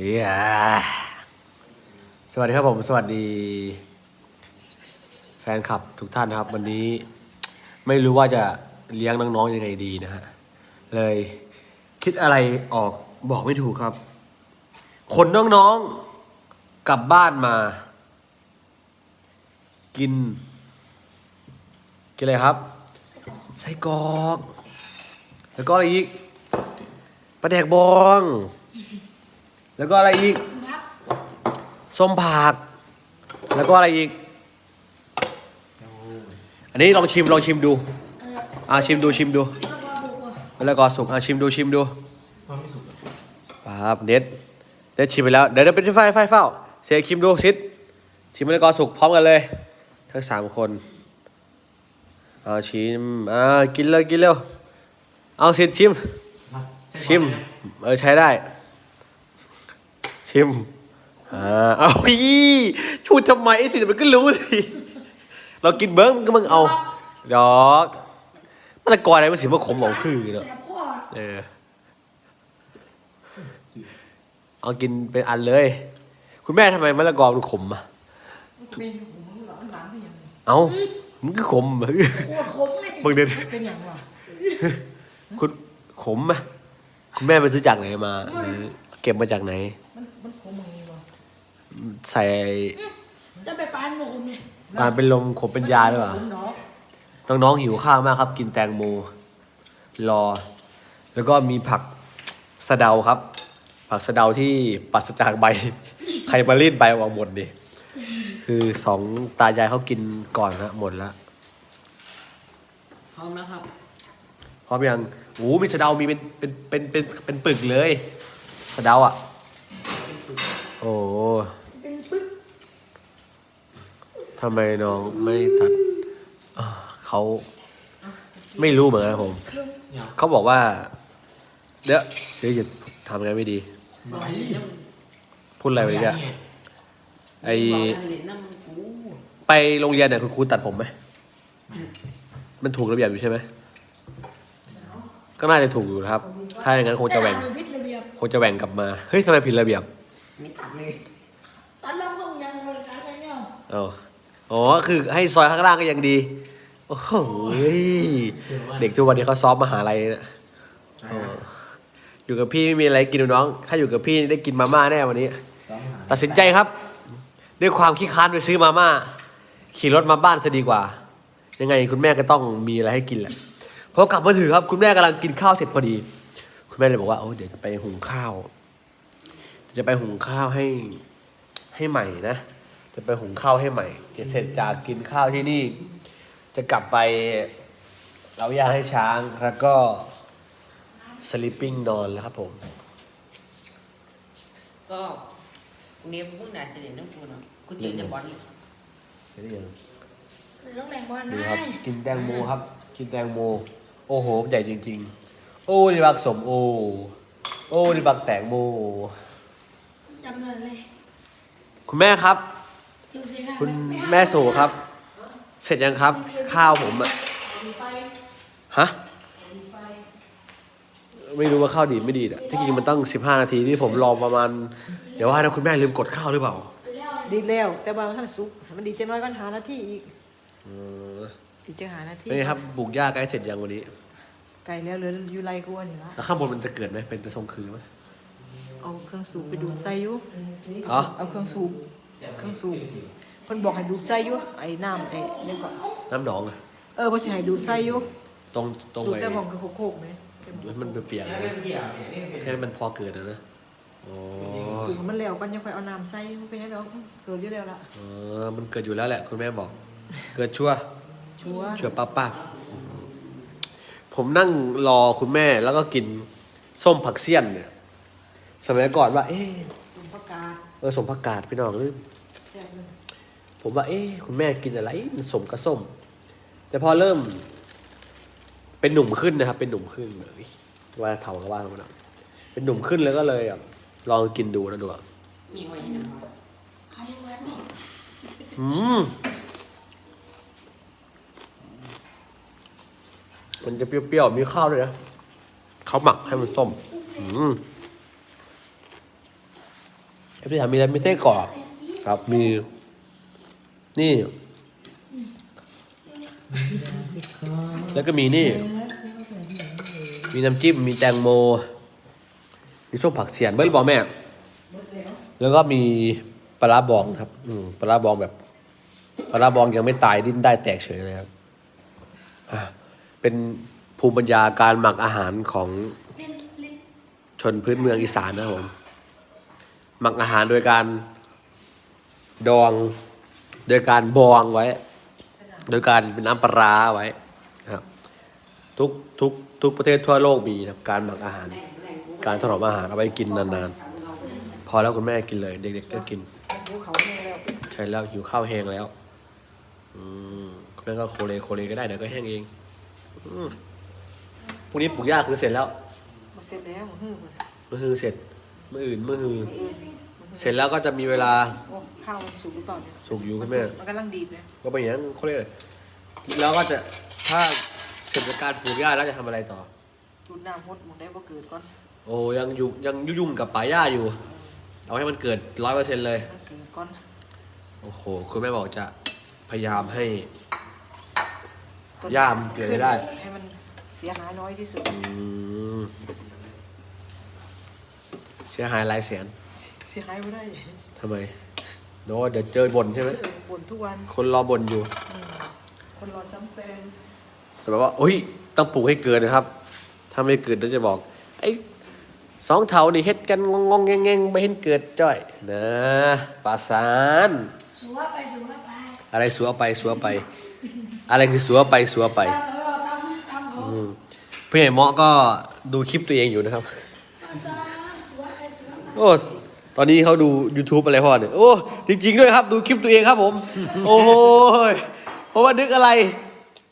เฮียสวัสดีครับผม สวัสดี แฟนคลับทุกท่านนะครับ วันนี้ไม่รู้ว่าจะเลี้ยงน้องๆยังไงดีนะฮะ เลยคิดอะไรออกบอกไม่ถูกครับ คนน้องๆกลับบ้านมา กิน กินอะไรครับไส้กรอก แล้วก็อะไรอีกปลาแดกบอง แล้วก็อะไรอีก ส้มผัก แล้วก็อะไรอีก อันนี้ลองชิมลองชิมดู อ่าชิมดูชิมดูแล้วก็สุกอ่าชิมดูชิมดูครับเน็ตเน็ตชิมไปแล้ว เดี๋ยวเดี๋ยวเป็นไฟไฟเฝ้าเสียชิมดูซิดชิมมะละกอสุกพร้อมกันเลย ทั้งสามคนเอาชิมอ่ากินเลยกินเร็วเอาซิดชิม ชิม เออใช้ได้ ชิมอ่าเอาอีพูดทำไมไอ้สิมันก็รู้ดิเรากินเบิ้งก็มึงเอาดอกมะละกออะไรมันสิมาขมของคือเนาะเออเอากินเป็นอันเลย คุณแม่ทำไมมะละกอมันขมอะเป็นผมมึงหรอมันหลังเป็นยังไงเอ้ามันก็ขมโคตรขมเลยมึงเดินเป็นอย่างวะคุณขมอะคุณแม่ไปซื้อจากไหนมาหรือเก็บมาจากไหน มันมันขมมึงนี่วะ ใส่จะไปปานโมผมเนี่ยมาเป็นลมขมเป็นยาหรือเปล่าขมเนาะน้องๆหิวข้าวมากครับ กินแตงโม รอ แล้วก็มีผักสะเดาครับ ผักสะเดาที่ปัสจากใบ ใครมารีดใบออกหมดดิคือสองตายายเขากินก่อนนะหมดแล้วพร้อมแล้วครับพร้อมยังโอ้มีสะเดามีเป็นเป็นเป็นเป็นเป็นปึกเลยสะเดาอะ โอ้เป็นปึ๊ก ทำไมน้องไม่ตัดอ่าเขาไม่รู้เหมือนกันครับผม เขาบอกว่า เดี๋ยวเดี๋ยวอย่าทำงานไม่ดีพูดอะไรไปเนี่ยไอไปโรงเรียนเนี่ยคุณครูตัดผมไหมมันถูกระเบียบอยู่ใช่ไหมก็น่าจะถูกอยู่นะครับ ถ้าอย่างนั้นคงจะแหว่งแต่พิษระเบียบคงจะแหว่งกลับมาเฮ้ยทำไมผิดระเบียบ ตัดน้องต้องยังบริการใช่ไหมอ๋อ อ๋อคือให้ซอยข้างล่างก็ยังดี โอ้โหเด็กทุกวันนี้เขาซ้อมมหาลัยนะอ๋ออยู่กับพี่ไม่มีอะไรกินหรอกน้อง ถ้าอยู่กับพี่ได้กินมาม่าแน่วันนี้ตัดสินใจครับ ด้วยความขี้ค้านไปซื้อมาม่าขี่รถมาบ้านจะดีกว่า ยังไงคุณแม่ก็ต้องมีอะไรให้กินแหละพอกลับมาถึงครับ คุณแม่กำลังกินข้าวเสร็จพอดี คุณแม่เลยบอกว่าโอ้เดี๋ยวจะไปหุงข้าว จะไปหุงข้าวให้ให้ใหม่นะ จะไปหุงข้าวให้ใหม่เสร็จจากกินข้าวที่นี่ จะกลับไปเราย่างให้ช้างแล้วก็สลิปปิ้งนอนแล้วครับผม ก็เนี้ยมึงน่าจะเล่นน้ำกูเนาะกูเจอแต่บอลเห็นหรือยังหรือต้องแบ่งบอลนี่ได้ครับ กินแตงโมครับ กินแตงโม โอ้โห ใหญ่จริง ๆ โอ้นี่บักสมโอ โอ้นี่บักแตงโมจำได้เลย คุณแม่ครับดูสิ ค่ะคุณไห้แม่โสครับ เสร็จยังครับ ข้าวผมอะฮะไม่รู้ว่าข้าวดีไม่ดีอะที่จริงมันต้อง 15 นาทีที่ผมรอประมาณ เดี๋ยวว่านะคุณแม่ลืมกดข้าวหรือเปล่าไปแล้วดีแล้ว แต่บางท่านสุกให้มันดีจะน้อยก็หาหน้าที่อีกเอออีกจะหาหน้าที่เป็นไงครับปลูกหญ้าใกล้เสร็จยังวันนี้ไก่แล้วเหลืออยู่ไรกวนอยู่ละแล้วข้างบนมันจะเกิดไหมเป็นตะทรงคือไหมเอาเครื่องสูบไปดูดใส่อยู่อ๋อเอาเครื่องสูบ เครื่องสูบเพิ่นบอกให้ดูดใส่อยู่ไอ้น้ำไอ้นี่ก็น้ำหนองอะเออเพิ่นสิให้ดูดใส่อยู่ตรงตรงดูดไอ้แต่ของคือโคกๆไหมให้มันเปียกๆนะให้มันพอเกิดนะนะอ๋อดูดมันแล้วกันยังค่อยเอาน้ำใส่มันเป็นยังไงเนาะเกิดอยู่แล้วล่ะเออมันเกิดอยู่แล้วแหละ คุณแม่บอก เกิดชั่ว ชัวร์ชั่วป้าป้าบผมนั่งรอคุณแม่แล้วก็กินส้มผักเสี้ยนเนี่ย สมัยก่อนว่า เอ๊ะสุภากาศ เออสมผักกาดพี่น้องลืมแซ่บเลยผมว่า เอ๊ะคุณแม่กินอะไรมันสมกับส้ม แต่พอเริ่ม เป็นหนุ่มขึ้นนะครับ เป็นหนุ่มขึ้นเอ้ยว่าเท่ากับว่ามันอะเป็นหนุ่มขึ้นแล้วก็เลยอะลองกินดูนะดูอะมีไว้ยังไงอันนี้ไว้อืมมันจะเปรี้ยวๆ มีข้าวด้วยนะเขาหมักให้มันส้ม อืม เอฟซีถามมีอะไรมีไส้กรอกครับมี นี่ แล้วก็มีนี่ มีน้ำจิ้มมีแตงโม มีส้มผักเสียนเบิ้ลบอกแม่ แล้วก็มีปลาบองครับ อืมปลาบองแบบปลาบองยังไม่ตายดิ้นได้แตกเฉยเลยครับเป็นภูมิปัญญาการหมักอาหารของชนพื้นเมืองอีสานนะครับผม หมักอาหารโดยการดอง โดยการบองไว้ โดยการเป็นน้ำปลาร้าไว้นะครับทุกทุกทุกประเทศทั่วโลกมีนะครับการหมักอาหาร การถนอมอาหารเอาไว้กินนานๆ พอแล้วคุณแม่กินเลย เด็กๆก็กินหิวเขาแห้งแล้ว ใช่แล้วหิวข้าวแห้งแล้ว อืมคุณแม่ก็โคเลโคเลก็ได้เดี๋ยวก็แห้งเองอืมพรุ่งนี้ปลูกหญ้าคือเสร็จแล้วมาเสร็จแล้วมาฮื้อมันเมื่อฮือเสร็จเมื่ออื่นเมื่อฮือเออเสร็จแล้วก็จะมีเวลาโอ้ข้าวมันสุกหรือเปล่าเนี่ยสุกอยู่คุณแม่มันกำลังดีดเลยก็ไปอย่างนั้นเขาเรียกอะไรแล้วก็จะถ้าเสร็จจากการปลูกหญ้าแล้วจะทำอะไรต่อ ดูดน้ำพดหมดได้บ่เกิดก่อนโอ้ยังอยู่ยังยุ่งๆกับป่าหญ้าอยู่ เอาให้มันเกิดร้อยเปอร์เซ็นต์เลย มันเกิดก่อนโอ้โหคุณแม่บอกจะพยายามให้ ต้นย่ามเกิดไม่ได้ ให้มันเสียหายน้อยที่สุดอืม เสียหายหลายแสนเสียหายไม่ได้ทำไมโน้เดี๋ยวเจอบนใช่ไหมเออบ่นทุกวัน คนรอบนอยู่อืมคนรอซ้ำแปลงแต่แบบว่าโอ้ยต้องปลูกให้เกิดนะครับ ถ้าไม่เกิดเราจะบอก ไอ้สองเถานี่เฮ็ดกันงงงๆแงงๆไม่เห็นเกิดจ้อยนะปาสารสัวไปสัวไปอะไรสัวไปสัวไป อะไรคือสัวไปสัวไปตามเขาตามตามเขาอืมพี่ใหญ่เมาะก็ดูคลิปตัวเองอยู่นะครับ โอ้ตอนนี้เขาดู YouTube อะไรพ่อเนี่ยโอ้จริง ๆ ด้วยครับ ดูคลิปตัวเองครับผม โอ้โหยเพราะว่านึกอะไร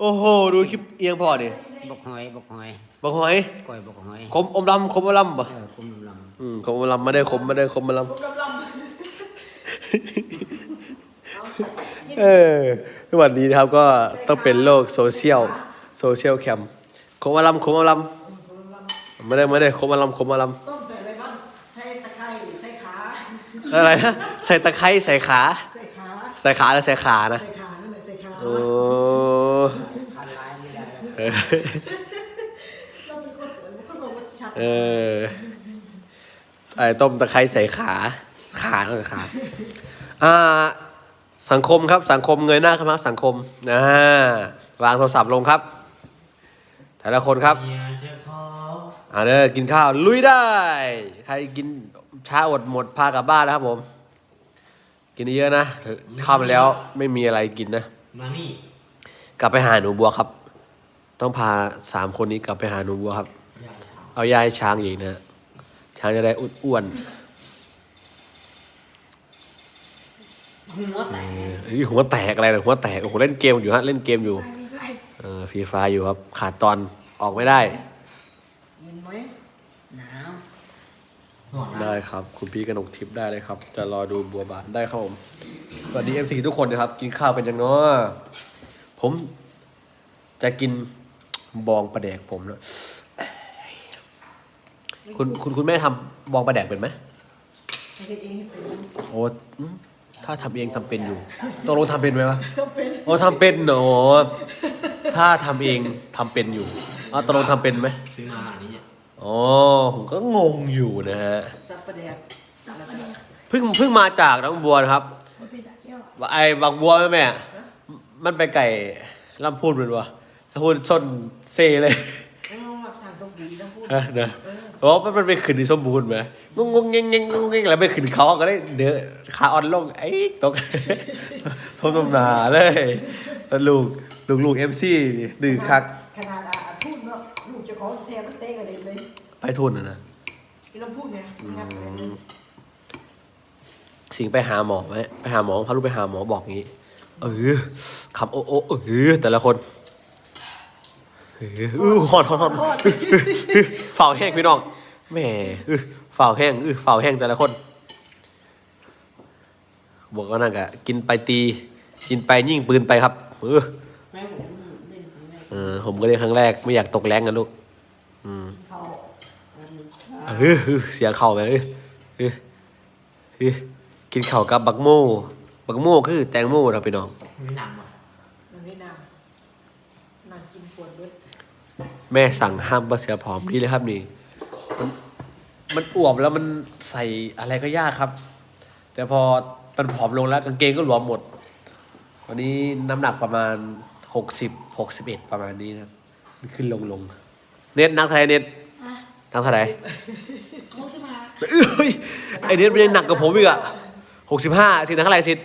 โอ้โห ดูคลิปเอียงพ่อเนี่ยบกหอยบกหอยบอกหอยก้อยบกหอยคมอมลำคมอมลำปะเออคุมลอืมคมอมลำไม่ได้คมไม่ได้คมอมลำเออทุกวันนี้นะครับก็ต้องเป็นโลกโซเชียลโซเชียลแคมคมอมลำคมอมลำไม่ได้ไม่ได้คมอมลำคมอมลต้มใส่อะไรบ้างใส่ตะไคร้ใส่ขาำ อะไรนะใส่ตะไคร้ใส่ขา ใส่ขาใส่ขาแล้วใส่ขานะ ใส่ขานั่นแหละใส่ขาโอ้ำคันลายไม่ได้แล้วเออเราเป็นคนคนบอกว่าชัดเออไอ้ต้มตะไคร้ใส่ขา ขาเออขาอ่าสังคมครับสังคมเงยหน้าขึ้นมาสังคมนะวางโทรศัพท์ลงครับ แต่ละคนครับเมียจะขออ่าเด้อกินข้าวลุยได้ ใครกิน ช้าอดหมดพากลับบ้านแล้วครับผม กินเยอะนะข้าวไปแล้วไม่มีอะไรกินนะ มานี่กลับไปหาหนูบัวครับ ต้องพาสามคนนี้กลับไปหาหนูบัวครับ ยายถามเอายายช้างอีกนะช้างจะได้อ้วนหัวแตๆกเอ้ยหัวแตกอะไรนะหัวแตกโอ้โหเล่นเกมอยู่ฮะเล่นเกมอยู่ไปไปเออฟรีไฟอยู่ครับ ขาดตอนออกไม่ได้เห็นไหมหนาวหัวหนาว ได้ครับ คุณพี่กนกทิพย์ได้เลยครับ จะรอดูบัวบานได้ครับผมสวัสดีเอฟทีทุกคนนะครับ กินข้าวเป็นยังเนาะผมจะกินบองประแดกผมนะคุณคุณคุณแม่ทำบองประแดกเป็นไหมให้เฮ็ดเองเฮ็ดเป็นโอ้อืมถ้าทำเองทำเป็นอยู่ตกลงทำเป็นไหมวะ ก็เป็นโอ้ทำเป็นเนาะถ้าทำเองทำเป็นอยู่อ๋อตกลงทำเป็นไหมซื้อมาอันนี้เนี่ย อ๋อผมก็งงอยู่นะฮะสับประแดกสับปะเดียวเพิ่งเพิ่งมาจากน้องบัวนะครับมันเป็นดักเดียวว่าไอ้บางบัวแม่แม่มันไปไก่ลำพูดมันวะลำพูดส้นเซเลยไม่ต้องรักษาต้องดีต้องพูดฮะเนอะโอ้มันมันไปขึ้นที่สมบูรณ์ไหมงงงงงงงงงแล้วไปขึ้นเขาก็ได้เดือขาอ่อนลงไอ้ตกทมตำหนาเลยแล้วลูกลูกลูกเอ็มซีดื้อคัก ทุนนะนะที่เราพูดไงงัดไปเลยสิงไปหาหมอไหมไปหาหมอพาลูกไปหาหมอบอกงี้ เออคำโอ้โอ้เออแต่ละคนเออเออหอนหอนหอนฝ่าวแห้งพี่น้องแหม่เออฝ่าวแห้งเออฝ่าวแห้งแต่ละคนบอกว่านั่นกะกินไปตี กินไปยิงปืนไปครับเออแม่ผมเล่นครั้งแรกเออผมก็เล่นครั้งแรกไม่อยากตกแรงกันลูกอืม เขาเออเออเสียเข่าไปเออเออเฮ้ยกินข้าวกับบักโม่ บักโม่คือแตงโมนะพี่น้องมีหนังบ่มันไม่น้ำน้ำกินปวดเบิดแม่สั่งห้ามปลาเสือผอมนี่เลยครับนี่มันมันอวบแล้วมันใส่อะไรก็ยากครับ แต่พอมันผอมลงแล้วกางเกงก็หลวมหมด วันนี้น้ำหนักประมาณหกสิบหกสิบเอ็ดประมาณนี้นะครับมันขึ้นลงลง เน็ตนักไทยเน็ตอะ นักเท่าไหร่หกสิบห้าเอ้ยไอเน็ตมันยังหนักกว่าผมอีกอะหกสิบห้าสินักเท่าไหร่สิห